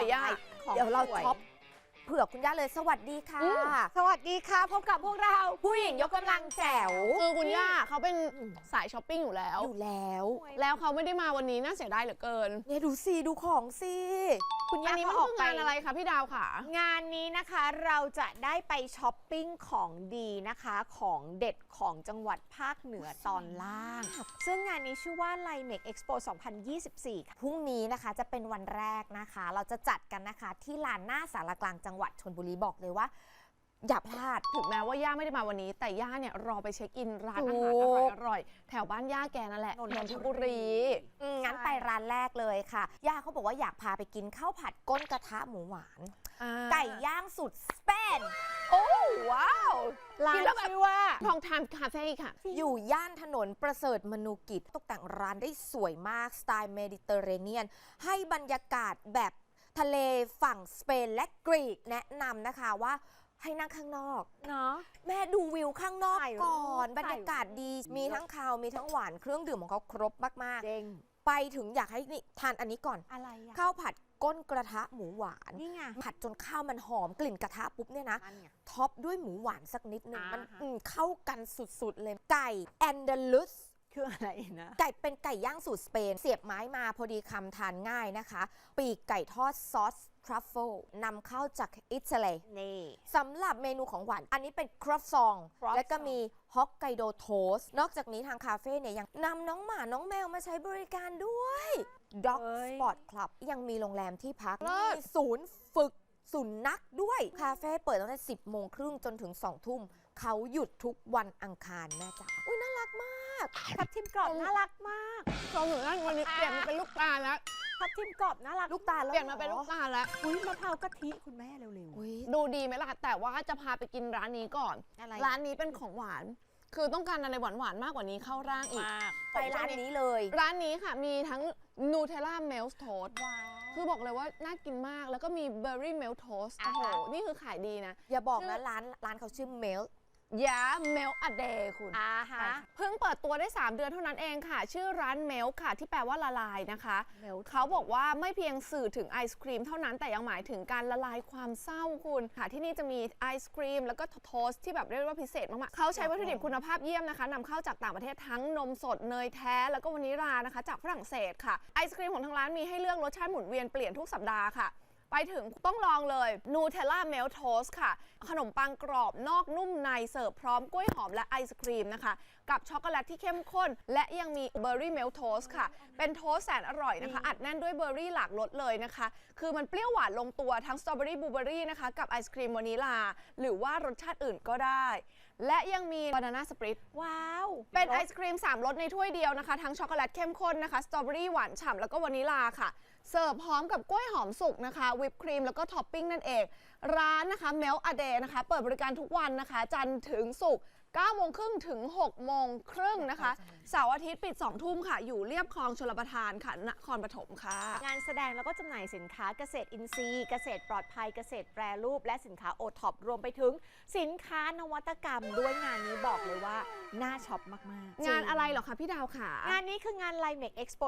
อยอะของเดี๋ยวเราสวย ช็อปเผื่อคุณย่าเลยสวัสดีค่ะ อืม สวัสดีค่ะพบกับพวกเราผู้หญิงยกกำลังแจ๋วคือคุณย่าเขาเป็นสายช้อปปิ้งอยู่แล้ว อยู่แล้วแล้วเขาไม่ได้มาวันนี้น่าเสียดายเหลือเกินเนี่ยดูสิดูของสิคุณอัย่านนี้เขามันออคืกอไปงานอะไรคะพี่ดาวค่ะ งานนี้นะคะเราจะได้ไปช้อปปิ้งของดีนะคะ ของเด็ดของจังหวัดภาคเหนือตอนล่าง ซึ่งงานนี้ชื่อว่า l i m e x Expo 2024ค่ะพรุ่งนี้นะคะจะเป็นวันแรกนะคะ เราจะจัดกันนะคะที่ลานหน้าสารกลางจังหวัดชนบุรีบอกเลยว่า อย่าพลาดถึงแม้ว่าย่าไม่ได้มาวันนี้ แต่ย่าเนี่ยรอไปเช็คอินร้านอาถูหารกอร่อยๆแถวบ้านย่าแกนั่นแหละนนนทนบุทบุรีรี อืมงั้นไปร้านแรกเลยค่ะ ย่าเขาบอกว่าอยากพาไปกินข้าวผัดก้นกระทะหมูหวาน ไก่ย่างสุดสเปนโอ้ว้าวร้ากินนแล้วแบบชื่อว่าทองทามคาเฟ่ค่ะ อยู่ย่านถนนประเสริฐมนูกิจ ตกแต่งร้านได้สวยมากสไตล์เมดิเตอร์เรเนียน ให้บรรยากาศแบบ ทะเลฝั่งสเปนและกรีกแนะนำนะคะว่าให้นั่งข้างนอก เนาะ แม่ดูวิวข้างนอกถ่ายรูปก่อน บรถ่ายรยากาศดี มีทั้งคาวมีทั้งหวานเครื่องดื่มของเขาครบมากเด้งๆ ไปถึงอยากให้นี่ทานอันนี้ก่อน อะไรอะข้าวผัดก้นกระทะหมูหวาน นี่ไง ผัดจนข้าวมันหอมกลิ่นกระทะปุ๊บเนี่ยนะนั่นไงท็อปด้วยหมูหวานสักนิดนึง อ่ามัมันอืมเข้ากันสุดๆเลยไก่แอนเดลุส คืออะไรนะ ไก่เป็นไก่ย่างสูตรสเปน เสียบไม้มาพอดีคำทานง่ายนะคะ ปีกไก่ทอดซอสทรัฟเฟิลนำเข้าจากอิตาลีนี่สำหรับเมนูของหวาน อันนี้เป็นครอฟซอง croissant และก็มีฮอกไกโดโทสนอกจากนี้ทางคาเฟ่เนี่ยยังนำน้องหมาน้องแมวมาใช้บริการด้วย Dog เฮ้ย Sport Club ยังมีโรงแรมที่พักเลิศมีศูนย์ฝึกสุนัขด้วย คาเฟ่เปิดตั้งแต่ 10 โมงครึ่งจนถึง 2 ทุ่ม เขาหยุดทุกวันอังคารแม่จ๋าอุ้ยน่ารักมาก ทับทิมกรอบน่ารักมากตรงหนูนั่นวันนี้เปลี่ยนมาเป็นลูกตาลแล้วทับทิมกรอบน่ารักลูกตาลแล้วเปลี่ยนมาเป็นลูกตาลแล้วอุ้ยมะพร้าวกะทิคุณแม่เร็วอุ้ยดูดีไหมล่ะแต่ว่าจะพาไปกินร้านนี้ก่อนๆอะไรร้านนี้เป็นของหวาน คือต้องการอะไรหวานๆมากกว่านี้เข้าร่างอีกมากไปร้านนี้เลย ร้านนี้ค่ะมีทั้งนูเทลล่าเมลส์โทสว้าวคือบอกเลยว่าน่ากินมากแล้วก็มีเบอร์รี่เมลโทสอ่าโอ้ฮะโห นี่คือขายดีนะ อย่าบอกชื่นะอร้านร้านเขาชื่อเมล ยาเมลอเดย์คุณอ่าฮะเพิ่งเปิดตัวได้ 3 เดือนเท่านั้นเองค่ะ ชื่อร้านเมลค่ะ ที่แปลว่าละลายนะคะ Melt เขาบอกว่าไม่เพียงสื่อถึงไอศครีมเท่านั้นแต่ยังหมายถึงการละลายความเศร้าคุณค่ะ ที่นี่จะมีไอศครีมแล้วก็โทสต์ที่แบบเรียกว่าพิเศษมากๆเขาใช้วัตถุดิบคุณภาพเยี่ยมนะคะนำเข้าจากต่างประเทศทั้งนมสดเนยแท้ แล้วก็วานิลลานะคะ จากฝรั่งเศสค่ะไอศครีมของทางร้านมีให้เลือกรสชาติหมุนเวียนเปลี่ยนทุกสัปดาห์ค่ะ ไปถึงต้องลองเลยนูเทลล่าเมลโทสค่ะ ขนมปังกรอบนอกนุ่มในเสิร์ฟพร้อมกล้วยหอมและไอศครีมนะคะ กับช็อกโกแลตที่เข้มข้น และยังมีเบอร์รี่เมลโทสค่ะ เป็นโทสต์แสนอร่อยนะคะ อัดแน่นด้วยเบอร์รี่หลากรสเลยนะคะ คือมันเปรี้ยวหวานลงตัวทั้งสตรอเบอรี่บลูเบอรี่นะคะกับไอศครีมวานิลา หรือว่ารสชาติอื่นก็ได้ และยังมีบานาน่าสปริตว้าว เป็นไอศครีม3รสในถ้วยเดียวนะคะ ทั้งช็อกโกแลตเข้มข้นนะคะสตรอเบอรี่หวานฉ่ำแล้วก็วานิลาค่ะ เสิร์ฟพร้อมกับกล้วยหอมสุกนะคะวิปครีมแล้วก็ท็อปปิ้งนั่นเอง ร้านนะคะเมลอเดนะคะ เปิดบริการทุกวันนะคะ จันทร์ถึงศุกร์9โมงครึ่งถึง 6 โมงครึ่งนะคะ เสาร์อาทิตย์ปิด2ทุ่มค่ะ อยู่เรียบคลองชลประทานค่ะนครปฐมค่ะ งานแสดงแล้วก็จำหน่ายสินค้าเกษตรอินทรีย์ เกษตรปลอดภัยเกษตรแปรรูป และสินค้าโอท็อปรวมไปถึง สินค้านวัตกรรมด้วยงานนี้บอกเลยว่า น่าช็อปมากๆ งานอะไรเหรอคะพี่ดาวค่ะ งานนี้คืองาน l i m e x Expo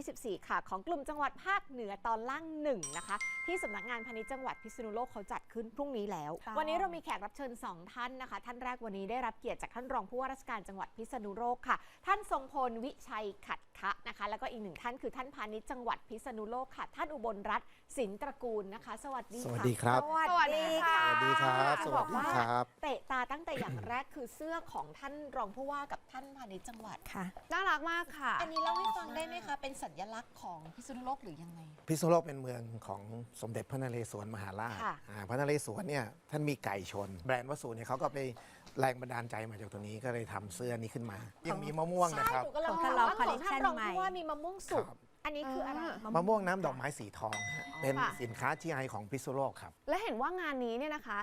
2024 ค่ะ ของกลุ่มจังหวัดภาคเหนือตอนล่างหนึ่งนะคะ ที่สำนักงานพาณิชย์จังหวัดพิษณุโลกเขาจัดขึ้นพรุ่งนี้แล้ว ค่ะ วันนี้เรามีแขกรับเชิญ 2 ท่านนะคะ ท่านแรกวันนี้ได้รับเกียรติจากท่านรองผู้ว่าราชการจังหวัดพิษณุโลกค่ะ ท่านทรงพลวิชัยขัดคะนะคะ แล้วก็อีกหนึ่งท่านคือท่านพาณิชย์จังหวัดพิษณุโลกค่ะ ท่านอุบลรัตน์สินตระกูลนะคะ สวัสดีสวัสค่ะดีครับสวัสดีค่ะสวัสดีครับสจะบวัอสกดีว่าครับ เตะตาตั้งแต่อย่างแรกคือเสื้อของท่านรองผู้ว่ากับท่านพาณิชย์จังหวัด ค่ะ น่ารักมากค่ะ อันนี้เล่าให้ฟังได้ไหมคะ เป็นสัญลักษณ์ของพิษณุโลกหรือยังไง พิษณุโลกเป็นเมืองของสมเด็จพระนเรศวรมหาราชค่ะ อ่าพระนเรศวรเนี่ยท่านมีไก่ชน แบรนด์วสูเนี่ยเขาก็ไป แรงบันดาลใจมาจากตรงนี้ก็เลยทำเสื้อนี้ขึ้นมา ยังมีมะม่วงนะครับ ใช่หนูกำลังของถามเราว่าของท่าน collection รองใหม่ผู้ว่ามีมะม่วงสุก ครับ อันนี้คืออะไรอ่ามะม่วงน้ำดอกไม้สีทองฮะเป็นค่ะ สินค้าที่ไอของพิษณุโลกครับ และเห็นว่างานนี้เนี่ยนะคะ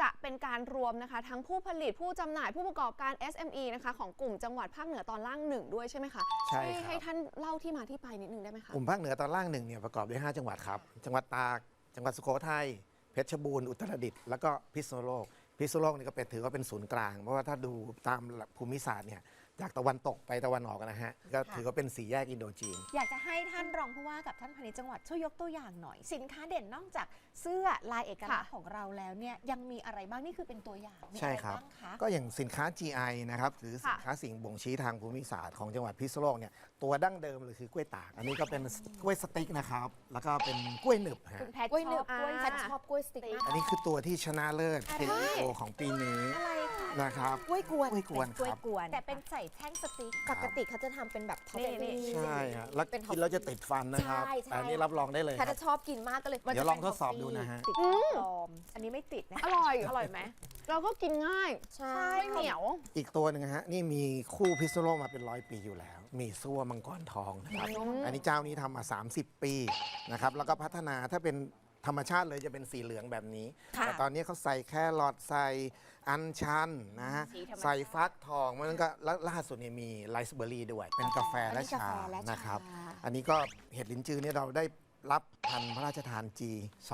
จะเป็นการรวมนะคะ ทั้งผู้ผลิตผู้จำหน่ายผู้ประกอบการ SME นะคะ ของกลุ่มจังหวัดภาคเหนือตอนล่างหนึ่งด้วยใช่ไหมคะใช่ครับให้ท่านเล่าที่มาที่ไปนิดนึงได้ไหมคะ กลุ่มภาคเหนือตอนล่างหนึ่งเนี่ยประกอบด้วย 5 จังหวัดครับ จังหวัดตาก จังหวัดสุโขทัย เพชรบูรณ์ อุตรดิตถ์ แล้วก็พิษณุโลก พิษณุโลกนี่ก็เป็นถือว่าเป็นศูนย์กลาง เพราะว่าถ้าดูตามหลักภูมิศาสตร์เนี่ยจากตะวันตกไปตะวันออกนะฮะก็ถือว่าเป็นสี่แยกอินโดจีน อยากจะให้ท่านรองผู้ว่ากับท่านพาณิชย์จังหวัดช่วยยกตัวอย่างหน่อย สินค้าเด่นนอกจากเสื้อลายเอกลักษณ์ค่ะของเราแล้วเนี่ยยังมีอะไรบ้างนี่คือเป็นตัวอย่างมีใช่อะไรครับบ้างคะก็อย่างสินค้า GI นะครับหรือสินค้าสิ่งบ่งชี้ทางภูมิศาสตร์ของจังหวัดพิษณุโลกเนี่ยตัวดั้งเดิมเลยคือกล้วยตาก อันนี้ก็เป็นกล้วยสติ๊กนะครับ แล้วก็เป็นกล้วยหนึบฮะ คุณแพทกล้วยหนึบชอบกล้วยแพทชอบกล้วยสติ๊กมากอันนี้คือตัวที่ชนะเลิศเป็นโอของปีนี้อะไรคะนะครับกล้วยกวนกล้วยกวนกล้วยครับ กวนแต่เป็นใส่แท่งสติ๊ก ปกติเขาจะทำเป็นแบบท็อปนี่ปี้ใช่ฮะแล้วเป็นกินแล้วจะติดฟันนะครับ ใช่ใช่ แต่อันนี้รับรองได้เลยแพคทรับ จะชอบกินมากก็เลยเดี๋ยวลองทดสอบดูนะฮะ ติดปลอมอันนี้ไม่ติดนะ อร่อย อร่อยไหมแล้วก็กินง่าย ใช่ ไม่เหนียว อีกตัวหนึ่งฮะ นี่มีคู่พิษณุโลกมาเป็นร้อยปีอยู่แล้ว มีซั่วมังกรทองนะครับอืมอันนี้เจ้านี้ทำมา 30 ปีนะครับแล้วก็พัฒนาถ้าเป็นธรรมชาติเลยจะเป็นสีเหลืองแบบนี้แต่ตอนนี้เขาใส่แครอทใส่อัญชันนะฮะสีธรรมชาติ ใส่ฟักทองมันก็แล้วล่าสุดเนี่ยมีไรซ์เบอร์รี่ด้วย เป็นกาแฟอันและนี้กาชาแฟและชานะครับ อันนี้ก็เห็ดลินจือเนี่ยเราได้รับพันธุ์พระราชทาน G2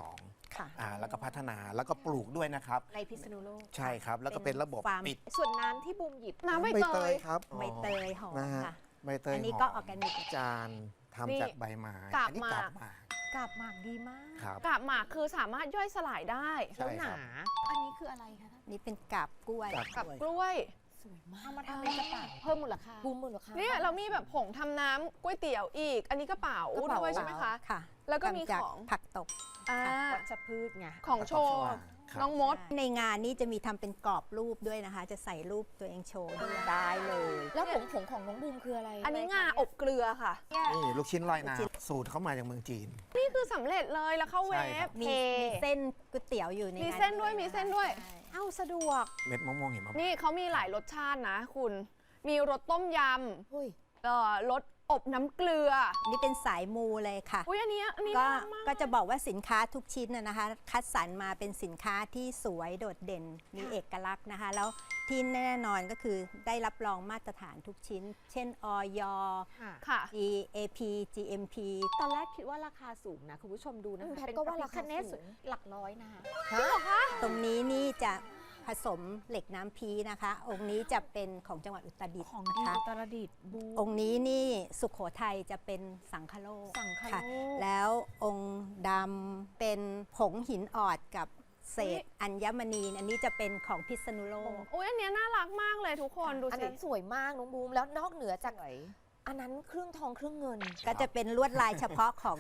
ค่ะ อ่าแล้วก็พัฒนาแล้วก็ปลูกด้วยนะครับ ในพิษณุโลกใช่ครับแล้วก็เป็นระบบฟาร์มปิดส่วนน้ำที่บูมหยิบ น้ำใบเตยครับใบเตยหอมนะฮะค่ะ ใบเตยอันนี้หมก็ออร์แกนิกจานทำนี่จากใบไม้กาบอันนี้หมาก กาบหมากกาบหมากดีมาก ครับ กาบหมากคือสามารถย่อยสลายได้ใช่แล้วหครันาบอันนี้คืออะไรคะท่านนี่เป็นกาบกล้วยกาบกับกกล้วยล้วย สวยมากเอามาทำเป็นกระเป๋าเพิ่มมูลค่าบูมมูลค่าเนี่ยเรามีแบบผงทำน้ำก๋วยเตี๋ยวอีก อันนี้กระเป๋ากระเป๋าด้วยใช่ไหมคะ ค่ะแล้วก็มีทำจากของ ผักตบ อ่า วัชพืชไง ของโชว์ ครับ น้องมด ในงานนี้จะมีทำเป็นกรอบรูปด้วยนะคะ จะใส่รูปตัวเองโชว์ด้วยได้เลย แล้วผงผงของน้องบูมคืออะไรอันนี้งาอบเกลือค่ะ นี่ลูกชิ้นลอยน้ำสูตรเข้ามาจากเมืองจีน นี่คือสำเร็จเลยแล้วเข้าเวใช่ครัฟบ มีเท มีเส้นก๋วยเตี๋ยวอยู่ในมีงานเส้นด้วยมีเส้นด้วย ใช่เอ้าสะดวกเม็ดมะม่วงเห็นมะม่วงนี่เขามีหลายรสชาตินะคุณ มีรสต้มยเฮ้ยำเอ่อรส อบน้ำเกลือ นี่เป็นสายมูเลยค่ะ อุ้ยอันนี้อันนี้ก็น่ารักมาก ก็จะบอกว่าสินค้าทุกชิ้นนะนะคะ คัดสรรมาเป็นสินค้าที่สวยโดดเด่น มีเอกลักษณ์นะคะ แล้วที่แน่นอนก็คือได้รับรองมาตรฐานทุกชิ้น เช่นออย ค่ะ GAP GMP ตอนแรกคิดว่าราคาสูงนะ คุณผู้ชมดูนะอืมคะแพทเป็นก็ว่าราคาพะเนศสูงหลักร้อยนะคะ ตรงนี้นี่จะ ผสมเหล็กน้ำพีนะคะ องค์นี้จะเป็นของจังหวัดอุตรดิตถ์ของนะดีคะ อุตรดิตถ์บู องค์นี้นี่สุขโขทัยจะเป็นสังคโลกสังคโลค่ะกแล้วองค์ดำเป็นผงหินออดกับเศษอัญมณี อันนี้จะเป็นของพิษณุโลกอุ้ยอันเนี้ยน่ารักมากเลยทุกคนดูอันสินั้นสวยมากน้องบูมแล้วนอกเหนือจากสวยอันนั้นเครื่องทองเครื่องเงิน ก็จะเป็นลวดลายเฉพาะของ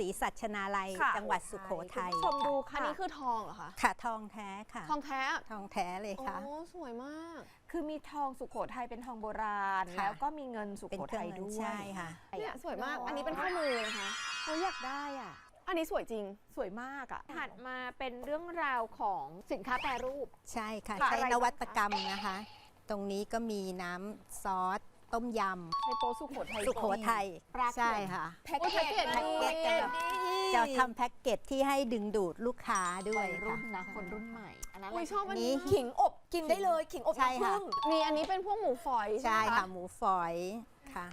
ศรีสัชนาลัย ค่ะ จังหวัดสุโขทัยคุณผู้ชมดูค่ะอันนี้คือทองเหรอคะค่ะทองแท้ค่ะ ทองแท้ทองแท้เลยค่ะ โอ้สวยมาก คือมีทองสุโขทัยเป็นทองโบราณ ค่ะ แล้วก็มีเงินสุเป็นโขเครื่ทัองยเงินด้วยใช่ค่ะ เนี่ยสวยมากอันนี้เป็นข้อมือนะคะเขาอยากได้อะ อันนี้สวยจริงสวยมากอะ ถัดมาเป็นเรื่องราวของสินค้าแปรรูป ใช่ค่ะ ค่ะใช้อะไรนวัตบ้างคะกรรมนะคะ ตรงนี้ก็มีน้ำซอส ต้มยไฮโปสุโขทัยำสุโขทัยปลาเค็ม ใช่ค่ะแพ็กโอ้ยเกจแพ็กเกจแพ็กเกจจะแบบจะทำแพ็กเกจที่ให้ดึงดูดลูกค้าด้วยวัยรุ่ค่ะ นนะคนรุ่นใหม่ อันนั้นอุ้ยชอบอันนี้นี้ขิงอบกินได้เลย ขิงอบใช่น้ำผึ้ค่ะ งมีอันนี้เป็นพวกหมูฝอยใช่ใช่ไหมค่ะหมูฝอย ค่ะ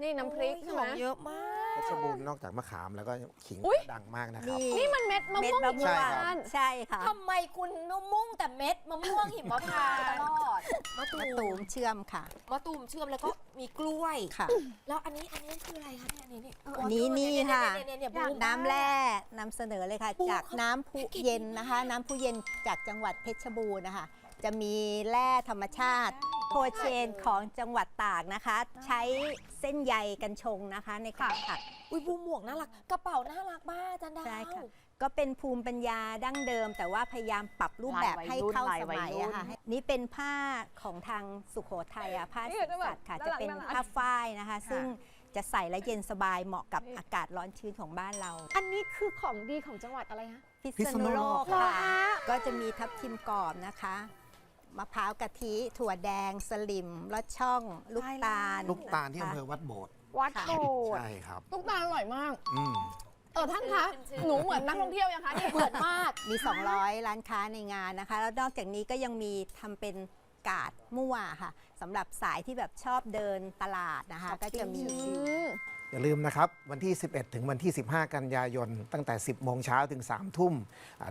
นี่น้ำพริกโอ้ยใช่ไหม ของเยอะมาก เพชรบูรณ์นอกจากมะขามแล้วก็ขิงอุ๊ย ดังมากนะครับ นี่ นี่มันเม็ดมะเม็ดม่วงมะม่วใช่งครับใช่ค่ะทำไมคุณนุ่มมุ่งแต่เม็ดมะม่วงหิมพานต์ตลอดมะตูมะตูมเชื่อมค่ะมะตูมเชื่อมแล้วก็มีกล้วย ค่ะ แล้วอันนี้อันนี้คืออะไรคะเนี่ยอันนี้เนี่ยอันนี้นี่ค่ะเนี่ยเนี่ยเนี่ยบูม น้ำแร่นำเสนอเลยค่ะ ปูจากน้ำพุเย็นนะคะ น้ำพุเย็นจากจังหวัดเพชรบูรณ์นะคะ จะมีแร่ธรรมชาติ โคเชนของจังหวัดตากนะคะ ใช้เส้นใยกันชงนะคะในการผัดอุ้ยบูมหมวกน่ารัก กระเป๋าน่ารักมากจันดาว ใช่ค่ะ ก็เป็นภูมิปัญญาดั้งเดิม แต่ว่าพยายามปรับรูปแบบให้เข้าสมัยอะค่ะ นี่เป็นผ้าของทางสุโขทัยอะผ้านี่สีจะแบบสัตว์ค่ะน่าจะรักเป็นน่ารักผ้าฝ้ายนะคะ ซึ่งจะใส่แล้วเย็นสบายเหมาะกับอากาศร้อนชื้นของบ้านเรา อันนี้คือของดีของจังหวัดอะไรฮะพิพิษษณุณุโลโลกกค่ะ ก็จะมีทับทิมกรอบนะคะ มะพร้าวกะทิถั่วแดง สลิมลอดช่อง ลูกตาลลูกตาลที่นะคะอำเภอวัดโบสถ์วัดค่ะโบสถ์ใช่ครับลูกตาลอร่อยมาก อืมเออท่านคะหนูเหมือนนักท่องเที่ยวยังคะเนี่ยเหมือนมากมี 200 ร้านค้าในงานนะคะ แล้วนอกจากนี้ก็ยังมีทำเป็นกาดมั่วค่ะสำหรับสายที่แบบชอบเดินตลาดนะคะ ก็จะมี อย่าลืมนะครับ วันที่ 11 ถึงวันที่ 15 กันยายน ตั้งแต่ 10 โมงเช้าถึง 3 ทุ่ม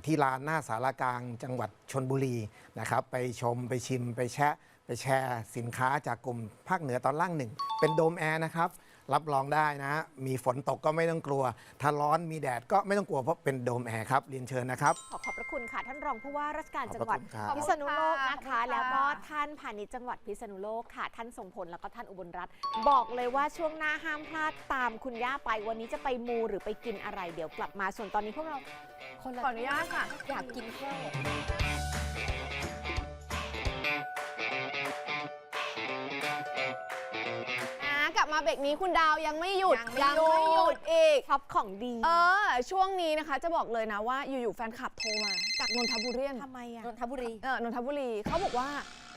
ที่ลานหน้าสารกลางจังหวัดชนบุรีนะครับ ไปชมไปชิมไปแชะ ไปแชร์สินค้าจากกลุ่มภาคเหนือตอนล่างหนึ่ง เป็นโดมแอร์นะครับ รับรองได้นะมีฝนตกก็ไม่ต้องกลัว ถ้าร้อนมีแดดก็ไม่ต้องกลัวเพราะเป็นโดมแอร์ครับเรียนเชิญนะครับ ขอขอบพระคุณค่ะท่านรองผู้ว่าราชการจังหวัดขอบพระคุณครับ พิษณุโลกนะขอบคุณคะ ค่ะ แล้วก็ท่านพาณิชย์จังหวัดพิษณุโลกค่ะ ท่านทรงพลแล้วก็ท่านอุบลรัตน์บอกเลยว่าช่วงหน้าห้ามพลาดตามคุณย่าไปวันนี้จะไปมูหรือไปกินอะไรเดี๋ยวกลับมาส่วนตอนนี้พวกเราคนละขออนุญาตค่ะ อยากกินข้าว มาเบรกนี้คุณดาวยังไม่หยุดยังไม่หยุดอีกช็อปของดี เออ ช่วงนี้นะคะจะบอกเลยนะว่าอยู่ๆแฟนคลับโทรมา จากนนทบุรีทำไมอะนนทบุรีเออนนทบุรีเขาบอกว่า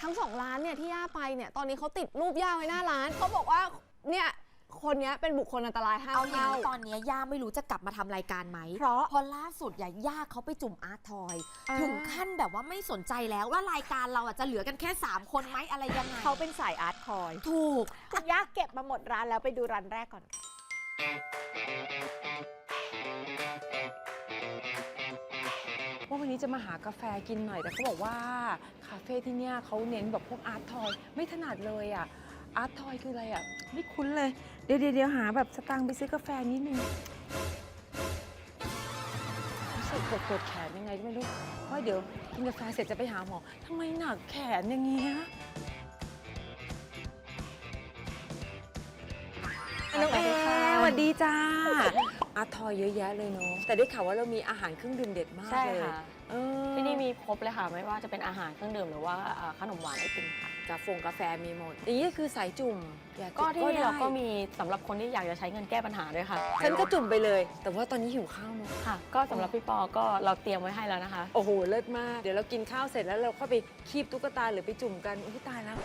ทั้งสองร้านเนี่ยที่ย่าไปเนี่ยตอนนี้เขาติดรูปย่าไว้หน้าร้านเขาบอกว่าเนี่ย คนเนี้ยเป็นบุคคลอันตรายห้ามเอาอย่างเข้า นี้ตอนนี้ย่าไม่รู้จะกลับมาทำรายการไหมเพราะเพราะล่าสุดอย่าย่าเขาไปจุ่มอาร์ตทอย อ่า ถึงขั้นแบบว่าไม่สนใจแล้วว่ารายการเราอะจะเหลือกันแค่ 3 คนไหมอะไรยังไงเขาเป็นสายอาร์ตคอย ถูก คุณย่าเก็บมาหมดร้านแล้วไปดูร้านแรกก่อนค่ะว่าวันนี้จะมาหากาแฟกินหน่อย แต่เขาบอกว่า คาเฟ่ที่เนี่ยเขาเน้นแบบพวกอาร์ตทอย ไม่ถนัดเลยอะอาร์ตทอยคืออะไรอะ ไม่คุ้นเลยเดี๋ยวเดี๋ยวเดี๋ยวหาแบบสตางค์ไปซื้อกาแฟนิดนึงรู้สึกปวดปวดแขนยังไงก็ไม่รู้เพราะเดี๋ยวกินกาแฟเสร็จจะไปหาหมอทำไมหนักแขนอย่างเงี้ย สวัสดีจ้าอาร์ตทอยเยอะแยะเลยเนาะแต่ได้ข่าวว่าเรามีอาหารเครื่องดื่มเด็ดมากใช่เลยค่ะเออที่นี่มีครบเลยค่ะ ไม่ว่าจะเป็นอาหารเครื่องดื่มหรือว่าอ่าขนมหวานไอติมค่ะ กาแฟกาแฟมีหมดอย่างนี้คือสายจุ่มอยากก็จุ่มที่นี่ได้เราก็มีสำหรับคนที่อยากจะใช้เงินแก้ปัญหาด้วยค่ะฉันก็จุ่มไปเลย แต่ว่าตอนนี้หิวข้าวเนอะค่ะ ก็สำหรับพี่ปอก็เราเตรียมไว้ให้แล้วนะคะ โอ้โหเลิศมาก เดี๋ยวเรากินข้าวเสร็จแล้วเราเข้าไปคีบตุ๊กตาหรือไปจุ่มกันอุ้ยตายแล้ว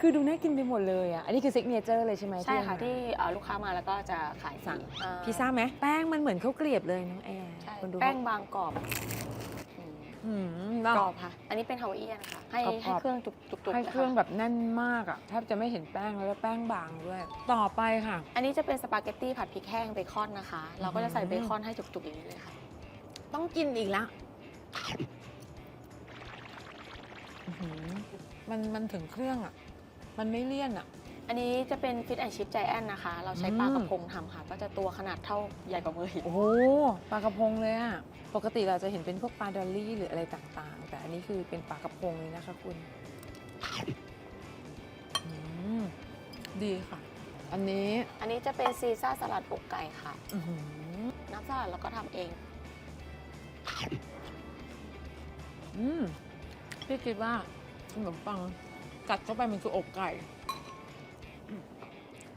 คือดูน่ากินไปหมดเลยอะ อันนี้คือซิกเนเจอร์เลยใช่ไหมใช่ค่ะที่ที่อ่าลูกค้ามาแล้วก็จะขายสั่งอ่าพิซซ่าไหมแป้งมันเหมือนข้าวเกลียบเลยน้องแอร์ใช่คนดูแป้งบางกรอบอืมอืมกรอบค่ะ อันนี้เป็นฮาวายเอียนค่ะให้กรอบๆ ให้เครื่องจุกๆให้นะเครื่องคะแบบแน่นมากอะแทบจะไม่เห็นแป้งแล้วแล้วแป้งบางด้วย ต่อไปค่ะ อันนี้จะเป็นสปาเกตตี้ผัดพริกแห้งเบคอนนะคะ เราก็จะใส่อืมเบคอนให้จุกๆอย่างนี้เลยค่ะ ต้องกินอีกละอื้อหือมันมันถึงเครื่องอะ มันไม่เลี่ยนอะอันนี้จะเป็นฟิตแอนชิพใจแอนนะคะ เราใช้อืมปลากระพงทำค่ะ ก็จะตัวขนาดเท่าใหญ่กว่ามืออีกโอ้โหปลากระพงเลยอะปกติเราจะเห็นเป็นพวกปลาดอลลี่หรืออะไรต่างๆ แต่อันนี้คือเป็นปลากระพงเลยนะคะคุณอืมดีค่ะ อันนี้อันนี้จะเป็นซีซ่าสลัดอกไก่ค่ะ อื้อหือน้ำสลัดเราก็ทำเอง อืมพี่คิดว่าขนมปัง กัดเข้าไปมันคืออกไก่อืม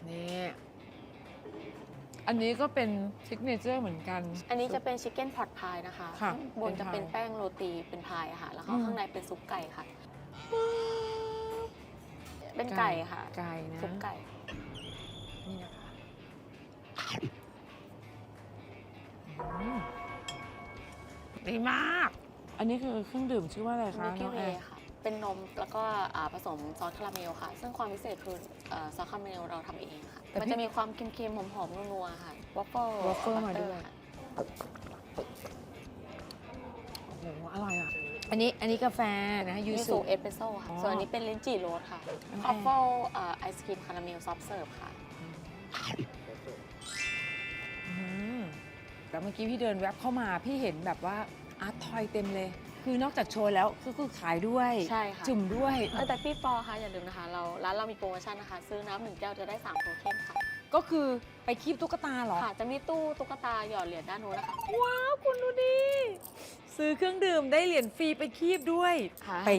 นี่ อันนี้ก็เป็นซิกเนเจอร์เหมือนกัน อันนี้จะเป็นชิคเก้นพอตพายนะคะค่ะข้างบนจะเป็นพายเป็นแป้งโรตีเป็นพายอะค่ะ แล้วก็อืม ข้างในเป็นซุปไก่ค่ะ เป็นไก่ค่ะ ไก่นะซุปไก่ นี่นะคะอืมดีมาก อันนี้คือเครื่องดื่มชื่อว่าอะไรคะมิลน้กี้องเวแอร์ย์ค่ะ เป็นนมแล้วก็อ่าผสมซอสคาราเมลค่ะ ซึ่งความพิเศษคืออ่าซอสคาราเมลเราทำเองค่ะ แต่มันพี่จะมีความเค็มๆหอมๆนัวๆค่ะวอฟเฟิล waffle มาด้วย โอ้โหอร่อยอะ อันนี้อันนี้กาแฟนะยูยูสุ สุเอสเปรสโซ่ค่ะ อ๋อส่วนอันนี้เป็นลิ้นจี่โรสค่ะน้องคแออร์ฟเฟิลไอศครีมคาราเมลซอฟเสิร์ฟค่ะ อืมแต่เมื่อกี้พี่เดินแวบเข้ามาพี่เห็นแบบว่าอาร์ตทอยเต็มเลย คือนอกจากโชว์แล้วก็คือขายด้วย ใช่ค่ะ จุ่มด้วย เออแต่พี่ปอคะอย่าลืมนะคะเราร้านเรามีโปรโมชั่นนะคะ ซื้อน้ำหนึ่งแก้วจะได้3โทเค็นค่ะก็คือไปคีบตุ๊กตาเหรอ ค่ะ จะมีตู้ตุ๊กตาหยอดเหรียญด้านนู้นนะคะว้าวคุณดูดิ ซื้อเครื่องดื่มได้เหรียญฟรีไปคีบด้วย ค่ะไป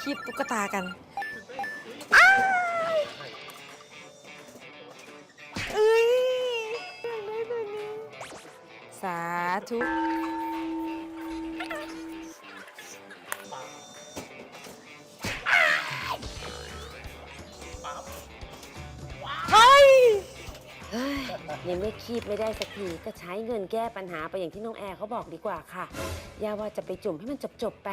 คีบตุ๊กตากันเอ้ยอยากได้ตัวนี้สาธุ ยังไม่คีบไม่ได้สักทีก็ใช้เงินแก้ปัญหาไปอย่างที่น้องแอร์เขาบอกดีกว่าค่ะ ย่าว่าจะไปจุ่มให้มันจบๆไป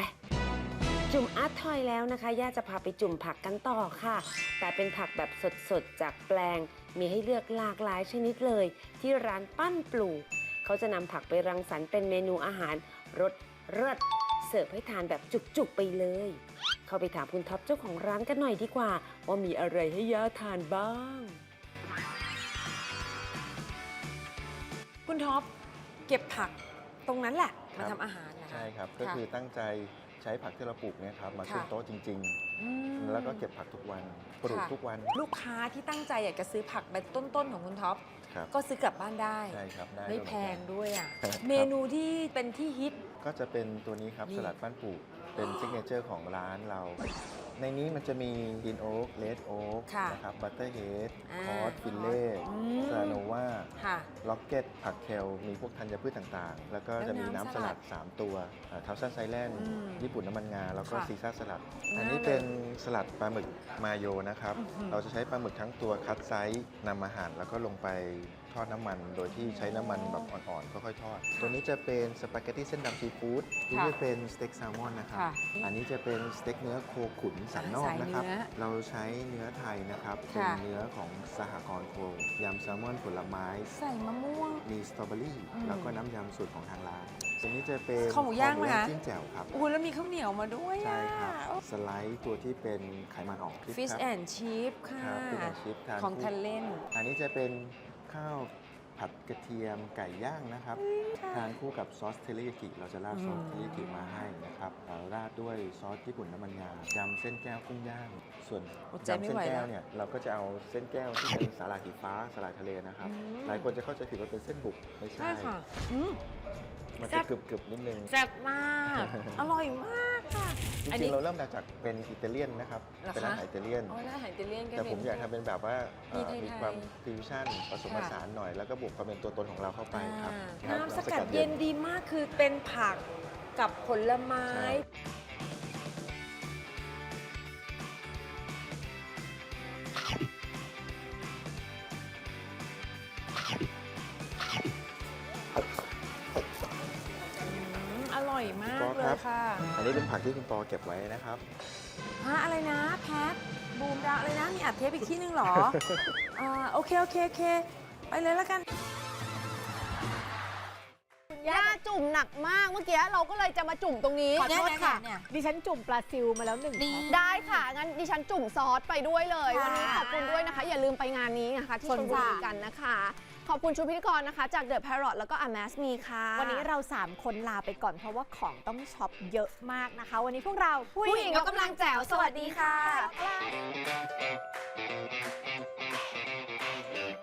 จุ่มอาร์ตทอยแล้วนะคะ ย่าจะพาไปจุ่มผักกันต่อค่ะ แต่เป็นผักแบบสดๆ จากแปลง มีให้เลือกหลากหลายชนิดเลย ที่ร้านปั้นปลูก เขาจะนำผักไปรังสรรค์เป็นเมนูอาหารรสเลิศเสิร์ฟให้ทานแบบจุกๆไปเลย เข้าไปถามคุณท็อปเจ้าของร้านกันหน่อยดีกว่า ว่ามีอะไรให้ย่าทานบ้าง คุณท็อปเก็บผักตรงนั้นแหละครัมาบทำอาหารนะคะ ใช่ครับ ก็ะคือตั้งใจใช้ผักที่เราปลูกเนี่ยครับมาค่ะขึ้นโต๊ะจริง อืม ๆ แล้วก็เก็บผักทุกวันปลูกค่ะ ทุกวันลูกค้าที่ตั้งใจอยากจะซื้อผักแบบต้นๆของคุณท็อปครับก็ซื้อกลับบ้านได้ ใช่ครับได้ไม่ด้วยแพเหมือนกันงด้วยอะครับเมนูที่เป็นที่ฮิต ก็จะเป็นตัวนี้ครับนี่ สลัดบ้านปลูกเป็นซิกเนเจอร์ของร้านเรา ในนี้มันจะมีดินโอ๊กเลดโอ๊กค่ะนะครับบัตเตอร์เฮดอ่าคอสฟิลเล่อืม ซาโนวาค่ะ ล็อกเก็ตผักเคลมีพวกธัญพืชต่างๆ แล้วก็แล้วจะมีน้ำน้ำสสลัลัด ด 3 ตัวทัฟซันไซแลนด์อืมญี่ปุ่นน้ำมันงา แล้วก็ค่ะซีซ่าสลัดน่าอันนี้เลยเป็นสลัดปลาหมึกมาโยนะครับ อื้อหือ เราจะใช้ปลาหมึกทั้งตัวคัดไซส์นำมาหั่นแล้วก็ลงไป ทอดน้ำมัน โดยที่ใช้น้ำมันแบบอ่อนๆ ค่อยๆ ทอด ตัวนี้จะเป็นสปาเกตตี้เส้นดำซีฟู้ดนี่ค่ะจะเป็นสเต็กแซลมอนนะครับค่ะอันนี้จะเป็นสเต็กเนื้อโคขุนสันนอกสายเนื้อนะครับเราใช้เนื้อไทยนะครับ เป็นค่ะ เนื้อของสหกรณ์โคยำแซลมอนผลไม้ ใส่มะม่วง มีสตรอเบอรี่ อืมแล้วก็น้ำยำสูตรของทางร้านตัวนี้จะเป็นข้าวหมูย่างไหมคะ จิ้มแจ่วครับ โอ้โหแล้วมีข้าวเหนียวมาด้วยใช่อะครับ สไลด์ตัวที่เป็นไขมันออกพริกฟิชครับแอนชิพค่ะ ครับฟิชแอนชิพทานของคู่ ทันเล่น อันนี้จะเป็น ข้าวผัดกระเทียมไก่ย่างนะครับ ทานคู่กับซอสเทริยากิเราจะราดซอสอืมเทริยากิมาให้นะครับเราราดด้วยซอสญี่ปุ่นน้ำมันงายำเส้นแก้วกุ้งย่าง ส่วนอดใจยำไม่เส้นไหวแก้แล้ววเนี่ยเราก็จะเอาเส้นแก้วที่เป็นสาหร่ายสีฟ้าสาหร่ายทะเลนะครับอืมหลายคนจะเข้าใจผิดว่าเป็นเส้นบุกไม่ใช่ ใช่ค่ะอืม มันแซ่จะบกรึบๆนิดนึง แซ่บมาก อร่อยมาก ค่ะจอันรินี้งๆเราเริ่มมาจากเป็นอิตาเลียนนะครับเหรอคะ เป็นอาหารอิตาเลียนโอ้ยน่าอาหารอิตาเลียนก็แต่ผมอยากทำเป็นแบบว่าเอ่อมีไทยๆ มีความฟิวชั่นผสมผค่ะสานหน่อย แล้วก็บวกความเป็นตัวตนของเราเข้าไปครับอ่าครับน้ำสกัดเย็นดีมากคือเป็นผักกับผลไม้ ใช่ ผักที่คุณปอเก็บไว้นะครับฮะอะไรนะแพทบูมดาวอะไรนะ มีอัดเทปอีกที่นึงเหรอ อ่าโอเคโอเคโอเค ไปเลยแล้วกัน ย่าจุ่มหนักมากเมื่อกี้เราก็เลยจะมาจุ่มตรงนี้ขอโทษค่ะ เนี่ย ดิฉันจุ่มปลาซิลมาแล้วหนึ่งนี่แพ็คได้ค่ะ งั้นดิฉันจุ่มซอสไปด้วยเลย ค่ะวันนี้ขอบคุณด้วยนะคะ อย่าลืมไปงานนี้นะคะ ที่ชลบุรี กันนะคะ ขอบคุณชูพิธีกรนะคะ จากเดอะพารอตแล้วก็อาแมสมีค่ะ วันนี้เรา 3 คนลาไปก่อนเพราะว่าของต้องช็อปเยอะมากนะคะ วันนี้พวกเราผู้หญิงก็กำลังแจ๋วสวัสดีค่ะ